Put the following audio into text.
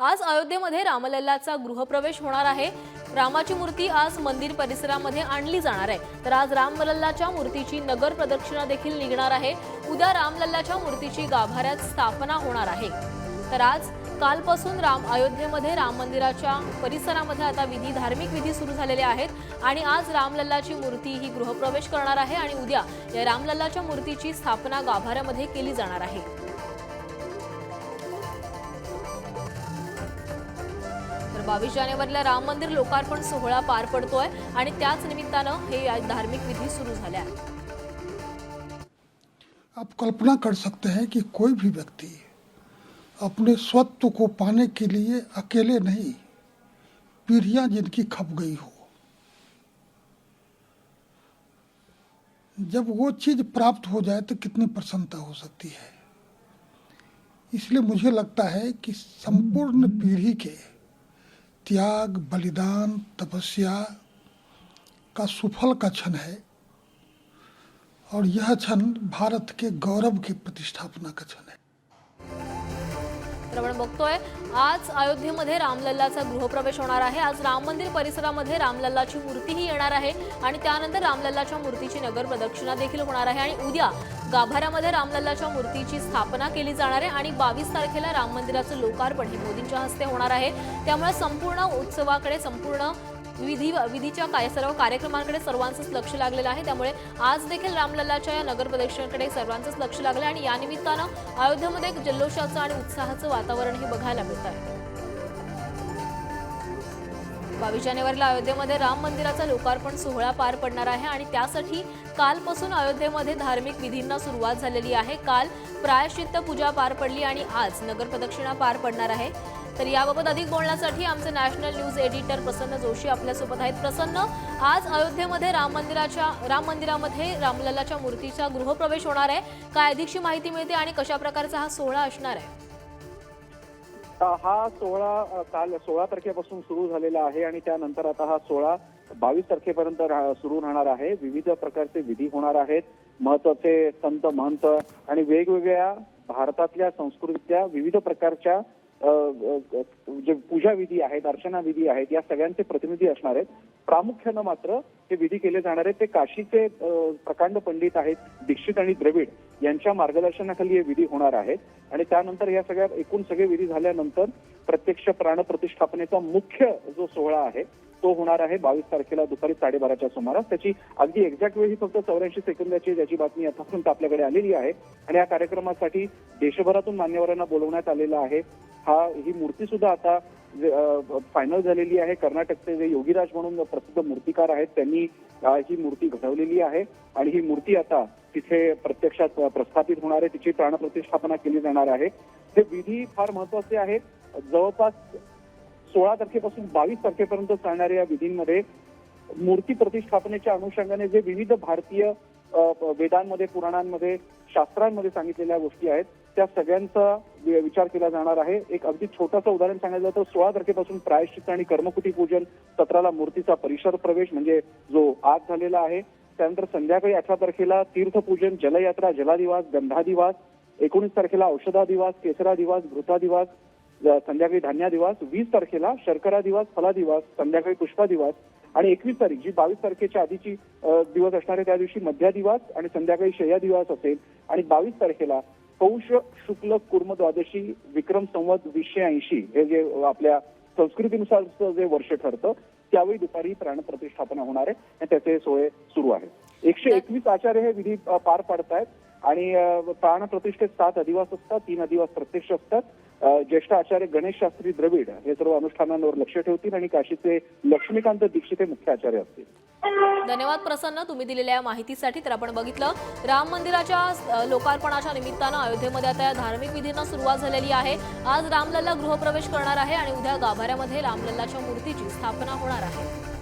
आज अयोध्येमध्ये रामलल्लाचा गृहप्रवेश होणार आहे. रामाची मूर्ती आज मंदिर परिसरामध्ये आणली जाणार आहे. तर आज रामलल्लाच्या मूर्तीची नगर प्रदक्षिणा देखील निघणार आहे. उद्या रामलल्लाच्या मूर्तीची गाभाऱ्यात स्थापना होणार आहे. तर आज कालपासून राम अयोध्येमध्ये राम मंदिराच्या परिसरामध्ये आता विधी धार्मिक विधी सुरू झालेले आहेत आणि आज रामलल्लाची मूर्ती ही गृहप्रवेश करणार आहे आणि उद्या या रामलल्लाच्या मूर्तीची स्थापना गाभाऱ्यामध्ये केली जाणार आहे. बावीस जानेवारीला राम मंदिर लोकार्पण सोहळा पार पडतोय आणि त्याच निमित्तानं हे धार्मिक विधी सुरू झाले आप कल्पना कर सकते हैं कि कोई भी व्यक्ति अपने स्वत्व को पाने के लिए अकेले नहीं, पीढ़ियाँ जिनकी खप गई हो। जब वो चीज़ प्राप्त हो जाए तो कितनी प्रसन्नता हो सकती है। इसलिए मुझे लगता है कि संपूर्ण पीढ़ी के त्याग, बलिदान, तपस्या का सुफल का क्षण है। और यह क्षण भारत के गौरव की प्रतिष्ठापना का क्षण है। प्रवण बघतोय आज अयोध्येमध्ये रामलल्लाचा गृहप्रवेश होणार आहे आज राम मंदिर परिसरामध्ये रामलल्लाची मूर्तीही येणार आहे आणि त्यानंतर रामलल्लाच्या मूर्तीची नगर प्रदक्षिणा देखील होणार आहे आणि उद्या गाभाऱ्यामध्ये रामलल्लाच्या मूर्तीची स्थापना केली जाणार आहे आणि बावीस तारखेला राम मंदिराचं लोकार्पण हे मोदींच्या हस्ते होणार आहे त्यामुळे संपूर्ण उत्सवाकडे संपूर्ण विधी विधीच्या काय सर्व कार्यक्रमांकडे सर्वांचंच लक्ष लागलेलं आहे. त्यामुळे आज देखील रामलल्लाच्या या नगर प्रदक्षिणेकडे सर्वांचंच लक्ष लागलं आणि या निमित्तानं अयोध्येमध्ये एक जल्लोषाचं आणि उत्साहाचं वातावरण हे बघायला मिळत आहे. बावीस जानेवारीला अयोध्येमध्ये राम मंदिराचा लोकार्पण सोहळा पार पडणार आहे आणि त्यासाठी कालपासून अयोध्येमध्ये धार्मिक विधींना सुरुवात झालेली आहे. काल प्रायश्चित्त पूजा पार पडली आणि आज नगर प्रदक्षिणा पार पडणार आहे. तर याबाबत अधिक बोलण्यासाठी आमचे national news editor Prasanna Joshi आपल्यासोबत आहेत. प्रसन्न आज अयोध्येमध्ये राम मंदिराच्या राम मंदिरामध्ये रामलल्लाच्या मूर्तीचा गृहप्रवेश होणार आहे. काय अधिकची माहिती मिळते आणि कशा प्रकारचा हा सोहळा असणार आहे? हा सोहळा काल सोळा तारखेपासून सुरू झालेला आहे आणि त्यानंतर आता हा सोहळा बावीस तारखेपर्यंत सुरू राहणार आहे. विविध प्रकारचे विधी होणार आहेत. महत्त्वाचे संत महंत आणि वेगवेगळ्या भारतातल्या संस्कृतीच्या विविध प्रकारच्या जे पूजा विधी आहेत अर्चना विधी आहेत या सगळ्यांचे प्रतिनिधी असणार आहेत. प्रामुख्यानं मात्र हे विधी केले जाणार आहेत. ते काशीचे प्रकांड पंडित आहेत दीक्षित आणि द्रविड यांच्या मार्गदर्शनाखाली हे विधी होणार आहेत. आणि त्यानंतर या सगळ्या एकूण सगळे विधी झाल्यानंतर प्रत्यक्ष प्राण प्रतिष्ठापनेचा मुख्य जो सोहळा आहे तो होणार आहे बावीस तारखेला दुपारी साडेबाराच्या सुमारास. त्याची अगदी एक्झॅक्ट वेळ ही फक्त चौऱ्याऐंशी सेकंदाची ज्याची बातमी आतापर्यंत आपल्याकडे आलेली आहे. आणि या कार्यक्रमासाठी देशभरातून मान्यवरांना बोलवण्यात आलेलं आहे. हा ही मूर्ती सुद्धा आता फायनल झालेली आहे. कर्नाटकचे जे योगीराज म्हणून प्रसिद्ध मूर्तिकार आहेत त्यांनी ही मूर्ती घडवलेली आहे. आणि ही मूर्ती आता तिथे प्रत्यक्षात प्रस्थापित होणार आहे. तिची प्राणप्रतिष्ठापना केली जाणार आहे. हे विधी फार महत्त्वाचे आहेत. जवळपास सोळा तारखेपासून बावीस तारखेपर्यंत चालणाऱ्या या विधींमध्ये मूर्ती प्रतिष्ठापनेच्या अनुषंगाने जे विविध भारतीय वेदांमध्ये पुराणांमध्ये शास्त्रांमध्ये सांगितलेल्या गोष्टी आहेत. त्या सगळ्यांचा विचार केला जाणार आहे. एक अगदी छोटंसं उदाहरण सांगायचं तर सोळा तारखेपासून प्रायश्चित आणि कर्मकुटी पूजन सतराला मूर्तीचा परिसर प्रवेश म्हणजे जो आज झालेला आहे. त्यानंतर संध्याकाळी अठरा तारखेला तीर्थपूजन जलयात्रा जलादिवास गंधादिवास एकोणीस तारखेला औषधादिवास केसरा दिवास घृता दिवास संध्याकाळी धान्या दिवास वीस तारखेला शर्करा दिवास फला दिवास संध्याकाळी पुष्पा दिवास आणि एकवीस तारीख जी बावीस तारखेच्या आधीची दिवस असणार आहे त्या दिवशी मध्या दिवास आणि संध्याकाळी शय्या दिवास असेल आणि बावीस तारखेला पौष शुक्ल कुर्म द्वादशी विक्रम संवत वीसशे ऐंशी हे जे आपल्या संस्कृतीनुसारचं जे वर्ष ठरतं त्यावेळी दुपारी प्राणप्रतिष्ठापना होणार आहे आणि त्याचे सोय सुरू आहेत. एकशे एकवीस आचार्य हे विधी पार पाडतायत. आणि प्राणप्रतिष्ठेत सात अधिवास असतात तीन अधिवास प्रत्यक्ष असतात. ज्येष्ठ आचार्य गणेश शास्त्री द्रविड हे सर्व अनुष्ठानांवर लक्ष ठेवतील आणि काशीचे लक्ष्मीकांत दीक्षित हे मुख्य आचार्य असतील. धन्यवाद प्रसन्न तुम्ही दिलेल्या या माहितीसाठी तर आपण बघितलं राम मंदिराच्या लोकार्पणाच्या निमित्तानं अयोध्येमध्ये आता या धार्मिक विधींना सुरुवात झालेली आहे. आज रामलल्ला गृहप्रवेश करणार आहे आणि उद्या गाभाऱ्यामध्ये रामलल्लाच्या मूर्तीची स्थापना होणार आहे.